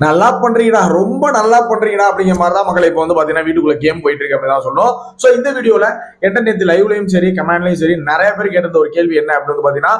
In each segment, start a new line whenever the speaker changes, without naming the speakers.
நல்லா பண்றீங்கடா ரொம்ப நல்லா பண்றீங்கடா அப்படிங்கிற மாதிரி தான் மக்களை இப்போ வந்து பாத்தீங்கன்னா வீட்டுக்குள்ள கேம் போயிட்டு இருக்கு அப்படின்னு தான் சொன்னோம். ஸோ இந்த வீடியோல என்கிட்ட நேற்று லைவ்லையும் சரி கமெண்ட்லையும் சரி நிறைய பேர் கேட்டது ஒரு கேள்வி என்ன அப்படின்னு வந்து பாத்தீங்கன்னா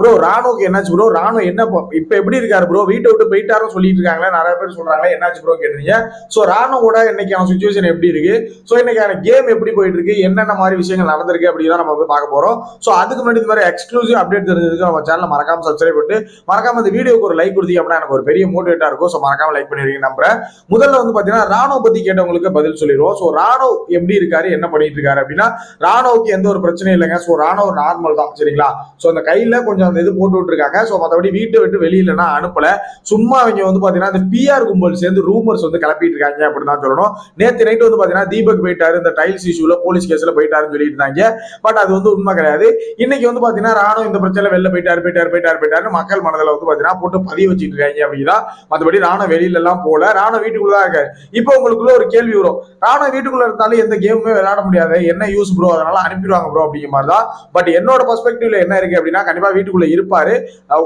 ப்ரோ ராணுக்கு என்னாச்சு ப்ரோ ராணு என்ன இப்போ- எப்படி இருக்காரு ப்ரோ வீட்டை விட்டு போயிட்டாருன்னு சொல்லிட்டு இருக்காங்களே நிறைய பேர் சொல்றாங்களே என்னாச்சு ப்ரோ கேட்டீங்க ஸோ ராணு கூட இன்னைக்கான சுச்சுவேஷன் எப்படி இருக்கு? ஸோ இன்னைக்கான கேம் எப்படி போயிட்டு இருக்கு என்னென்ன மாதிரி விஷயங்கள் நடந்திருக்கு அப்படின்னு நம்ம வந்து பார்க்க போறோம். ஸோ அதுக்கு முன்னாடி இந்த மாதிரி எக்ஸ்க்ளூசிவ் அப்டேட் தெரிஞ்சதுக்கு நம்ம சேனல் மறக்காம சப்ஸ்கிரைப் பண்ணிட்டு மறக்காம இந்த வீடியோக்கு ஒரு லைக் கொடுத்தீங்க அப்படின்னா எனக்கு ஒரு பெரிய மோட்டிவேட்டா இருக்கும். ஸோ மறக்காம லைக் பண்ணிருக்கீங்க நம்புறேன். முதல்ல வந்து பாத்தீங்கன்னா ராணுவ பத்தி கேட்டவங்களுக்கு பதில் சொல்லிடுவோம். ஸோ ராணுவ எப்படி இருக்காரு என்ன பண்ணிட்டு இருக்காரு அப்படின்னா ராணுவுக்கு எந்த ஒரு பிரச்சனையும் இல்லைங்க. ஸோ ராணுவ நார்மல் தான் சரிங்களா? ஸோ அந்த கையில கொஞ்சம் அந்த இது போட்டு விட்டுருக்காங்க. ஸோ மற்றபடி வீட்டை விட்டு வெளியில நான் அனுப்பல. சும்மா அவங்க வந்து பாத்தீங்கன்னா அந்த பிஆர் கும்பல் சேர்ந்து ரூமர்ஸ் வந்து கிளப்பிட்டு இருக்காங்க அப்படின்னு தான் சொல்லணும். நேத்து நைட் வந்து பாத்தீங்கன்னா தீபக் போயிட்டாரு. இந்த டைல்ஸ் இஷ்யூல போலீஸ் கேஸ்ல போயிட்டாருன்னு சொல்லிட்டு இருந்தாங்க பட் அது வந்து உண்மை கிடையாது. இன்னைக்கு வந்து பாத்தீங்கன்னா ராணுவ இந்த பிரச்சனை வெளில போயிட்டாரு போயிட்டாரு போயிட்டாரு போயிட்டாரு மக்கள் மனதில் வந்து பாத்தீங்கன்னா போட்டு பதிவு வச்சுட்டு இருக்காங்க அப்படின்னா மற்றபடி ராணுவ வெளியில எல்லாம் போல ராணுவ வீட்டுக்குள்ள தான் இருக்காரு இப்போ உங்களுக்குள்ள ஒரு கேள்வி வரும். ராணுவ வீட்டுக்குள்ள இருந்தாலும் எந்த கேமுமே விளையாட முடியாது. என்ன யூஸ் ப்ரோ அதனால அனுப்பிடுவாங்க ப்ரோ அப்படிங்கிற மாதிரி தான் பட் என்னோட பெர்ஸ்பெக்டிவ்ல என்ன இருக்கு அப்படின்னா கண்டிப்பா வீட்டுக்குள்ள இருப்பாரு.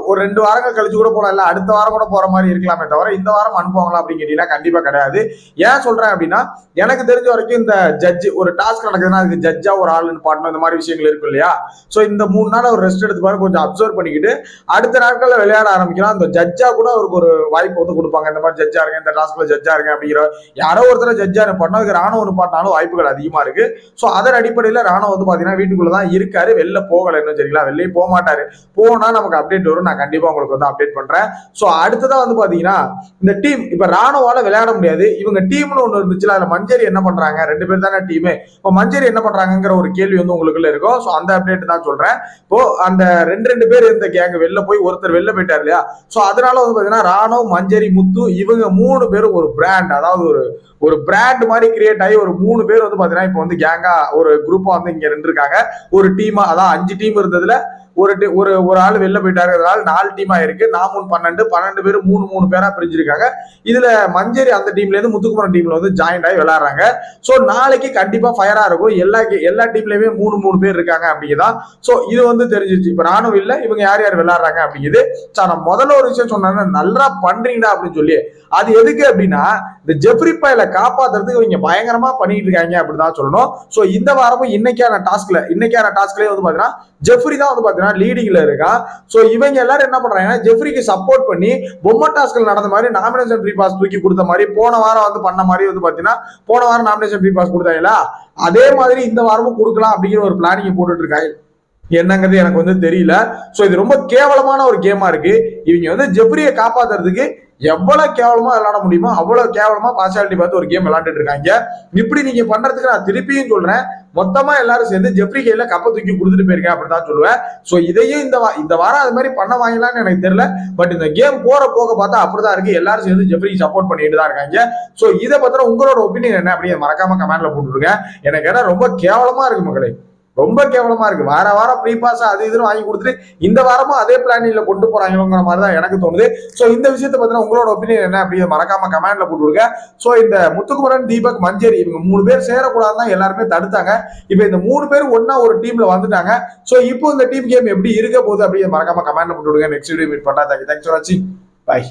ஒரு ரெண்டு வாரங்கள் கழிச்சு கூட போகலாம் இல்லை அடுத்த வாரம் கூட போற மாதிரி இருக்கலாமே தவிர இந்த வாரம் அனுப்புவாங்களா அப்படின்னு கேட்டீங்கன்னா கண்டிப்பா கிடையாது. ஏன் சொல்றேன் அப்படின்னா எனக்கு தெரிஞ்ச வரைக்கும் இந்த ஜட்ஜ் ஒரு டாஸ்க் நடக்குதுன்னா அதுக்கு ஜட்ஜா ஒரு ஆளுன்னு பாட்டணும் இந்த மாதிரி விஷயங்கள் இருக்கும் இல்லையா? ஸோ இந்த மூணு நாள் ஒரு ரெஸ்ட் எடுத்து பாரு கொஞ்சம் அப்சர்வ் பண்ணிக்கிட்டு அடுத்த நாட்களில் விளையாட ஆரம்பிக்கலாம். அந்த ஜட்ஜா கூட அவருக்கு ஒரு வாய்ப்பு வந்து கொடுப்பாங்க. இந்த மாதிரி ஜட்ஜா இருங்க இந்த டாஸ்க்ல ஜட்ஜா இருங்க அப்படிங்கிற யாரோ ஒருத்தர் ஜட்ஜா பண்ண அதுக்கு ராணுவ நிப்பாட்டினாலும் வாய்ப்புகள் அதிகமா இருக்கு. ஸோ அதன் அடிப்படையில் ராணுவ வந்து பாத்தீங்கன்னா வீட்டுக்குள்ள தான் இருக்காரு. வெளில போகல இன்னும் சரிங்களா? வெளியே போக மாட்டாரு. போனா நமக்கு அப்டேட் வரும். நான் கண்டிப்பா உங்களுக்கு வந்து அப்டேட் பண்றேன். ஸோ அடுத்ததா வந்து பாத்தீங்கன்னா இந்த டீம் இப்ப ராணுவால விளையாட முடியாது. இவங்க டீம்னு ஒண்ணு இருந்துச்சுல அதுல மஞ்சரி என்ன பண்றாங்க? ரெண்டு பேர் தானே டீம் இப்போ மஞ்சரி என்ன பண்றாங்கிற ஒரு கேள்வி வந்து உங்களுக்குள்ள இருக்கும். ஸோ அந்த அப்டேட் தான் சொல்றேன். இப்போ அந்த ரெண்டு ரெண்டு பேர் இருந்த கேங் வெளில போய் ஒருத்தர் வெளில போயிட்டார் இல்லையா? ஸோ அதனால வந்து பாத்தீங்கன்னா ராணுவ மஞ்சரி முத்து இவங்க மூணு பேரும் ஒரு பிராண்ட் அதாவது ஒரு ஒரு பிராண்ட் மாதிரி கிரியேட் ஆகி ஒரு மூணு பேர் வந்து பாத்தீங்கன்னா இப்போ வந்து கேங்கா ஒரு குரூப்பா வந்து இங்க நின்றுருக்காங்க. ஒரு டீமா அதான் அஞ்சு டீம் இருந்ததுல ஒரு ஒரு ஒரு ஆள் வெளில போயிட்டாரு அதனால நாலு டீமா இருக்கு. நாமூன் பன்னெண்டு பன்னெண்டு பேர் மூணு மூணு பேரா பிரிஞ்சிருக்காங்க. இதுல மஞ்சேரி அந்த டீம்ல இருந்து முத்துக்குமரன் டீம்ல வந்து ஜாயின் ஆகி விளையாடுறாங்க. சோ நாளைக்கு கண்டிப்பா ஃபயரா இருக்கும். எல்லா எல்லா டீம்லயுமே மூணு மூணு பேர் இருக்காங்க அப்படிங்கதான். சோ இது வந்து தெரிஞ்சிருச்சு. இப்ப நானும் இல்ல. இவங்க யார் யார் விளையாடுறாங்க அப்படிங்குது. சோ நான் முதல்ல ஒரு விஷயம் சொன்னாங்க நல்லா பண்றீங்கடா அப்படின்னு சொல்லி. அது எதுக்கு அப்படின்னா இந்த ஜெப்ரி பையில காப்பாத்துறதுக்கு இவங்க பயங்கரமா பண்ணிட்டு இருக்காங்க அப்படிதான் சொல்லணும். சோ இந்த வாரமும் இன்னைக்கான டாஸ்க்ல இன்னைக்கான டாஸ்க்லயே வந்து பாத்தீங்கன்னா ஜெஃப்ரி தான் வந்து பாத்தீங்கன்னா லீடிங்ல இருக்கா. ஸோ இவங்க எல்லாரும் என்ன பண்றாங்கன்னா ஜெஃப்ரிக்கு சப்போர்ட் பண்ணி பொம்மை டாஸ்க்ல நடந்த மாதிரி நாமினேஷன் ஃப்ரீ பாஸ் தூக்கி கொடுத்த மாதிரி போன வாரம் வந்து பண்ண மாதிரி வந்து பாத்தீங்கன்னா போன வாரம் நாமினேஷன் ஃப்ரீ பாஸ் கொடுத்தாங்களா? அதே மாதிரி இந்த வாரமும் கொடுக்கலாம் அப்படிங்கிற ஒரு பிளானிங் போட்டுட்டு இருக்காங்க. என்னங்கிறது எனக்கு வந்து தெரியல. ஸோ இது ரொம்ப கேவலமான ஒரு கேமா இருக்கு. இவங்க வந்து ஜெப்ரியை காப்பாத்துறதுக்கு எவ்வளவு கேவலமா விளையாட முடியுமோ அவ்வளவு கேவலமா பார்சாலிட்டி பார்த்து ஒரு கேம் விளையாண்டுட்டு இருக்காங்க. இப்படி நீங்க பண்றதுக்கு நான் திருப்பியும் சொல்றேன். மொத்தமா எல்லாரும் சேர்ந்து ஜெப்ரி கையில கப்பை தூக்கி கொடுத்துட்டு போயிருக்கேன் அப்படிதான் சொல்லுவேன். சோ இதையும் இந்த இந்த வாரம் அது மாதிரி பண்ண வாங்கலாம்னு எனக்கு தெரியல. பட் இந்த கேம் போற போக பார்த்தா அப்படிதான் இருக்கு. எல்லாரும் சேர்ந்து ஜெப்ரிக்கு சப்போர்ட் பண்ணிட்டு தான் இருக்காங்க. சோ இதை பத்தின உங்களோட ஒப்பீனியன் என்ன அப்படியே மறக்காம கமெண்ட்ல போட்டுருங்க. எனக்கு ஏன்னா ரொம்ப கேவலமா இருக்கு மக்களே. ரொம்ப கேவலமா இருக்கு. வார வாரம் ப்ரீ பாஸ் அது இதுன்னு வாங்கி கொடுத்துட்டு இந்த வாரமும் அதே பிளானிங்ல கொண்டு போறாங்களோங்கிற மாதிரி தான் எனக்கு தோணுது. சோ இந்த விஷயத்தை பத்தின உங்களோட ஒப்பீனியன் என்ன அப்படியே மறக்காம கமெண்ட்ல போட்டு விடுங்க சோ இந்த முத்துக்குமரன் தீபக் மஞ்சரி இவங்க மூணு பேர் சேரக்கூடாதுதான் எல்லாருமே தடுத்தாங்க. இப்போ இந்த மூணு பேர் ஒன்னா ஒரு டீம்ல வந்துட்டாங்க. சோ இப்போ இந்த டீம் கேம் எப்படி இருக்க போகுது அப்படியே மறக்காம கமெண்ட்ல போட்டு விடுங்க நெக்ஸ்ட் வீடியோ மீட் பண்ணா தேங்க்ஸ் ஃபார் வாட்சிங் பை